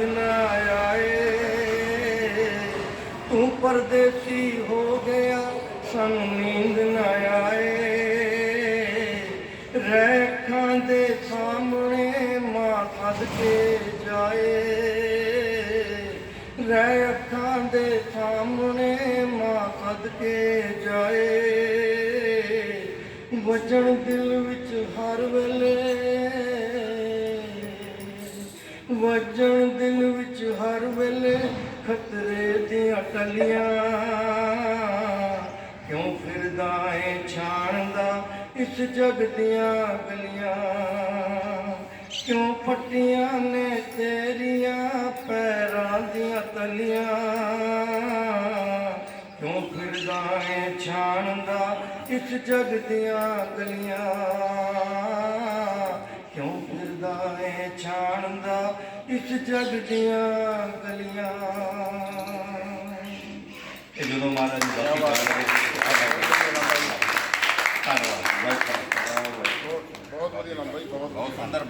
ਨੀਂਦ ਨਾ ਆਏ। ਤੂੰ ਪਰਦੇਸੀ ਹੋ ਗਿਆ, ਸਾਨੂੰ ਨੀਂਦ ਨਾ ਆਏ। ਰਹਿ ਦੇ ਸਾਹਮਣੇ ਮਾਂ ਸਦਕੇ ਜਾਏ। ਰਹਿ ਅੱਖਾਂ ਦੇ ਸਾਹਮਣੇ ਮਾਂ ਸੱਦ ਕੇ ਜਾਏ। ਵਜਣ ਦਿਲ ਵਿੱਚ ਹਰ ਵੇਲੇ ਵਜਣ ਦਿਲ ਵਿੱਚ ਹਰ ਵੇਲੇ ਖਤਰੇ ਦੀਆਂ ਟਲੀਆਂ। ਕਿਉਂ ਫਿਰਦਾ ਏ ਛਾਣਦਾ ਇਸ ਜਗ ਦੀਆਂ ਗਲੀਆਂ? ਕਿਉਂ ਫੱਟੀਆਂ ਨੇ ਤੇਰੀਆਂ ਪੈਰਾਂ ਦੀਆਂ ਤਲੀਆਂ? ਕਿਉਂ ਫਿਰਦਾ ਏ ਛਾਣਦਾ ਇਸ ਜਗ ਦੀਆਂ ਗਲੀਆਂ? ਫਿਰਦਾ ਏ ਛਾਣਦਾ ਇਸ ਜਗ ਦੀਆਂ ਗਲੀਆਂ। ਇਹ ਜਦੋਂ ਮਹਾਰਾਜ ਜੀ ਬਾਕੀ ਗੱਲ ਕਰੇ ਧੰਨਵਾਦ। ਵੈਲਕਮ ਬਹੁਤ ਬਹੁਤ ਵਧੀਆ ਲੰਬਾਈ ਬਹੁਤ ਬਹੁਤ ਸੁੰਦਰ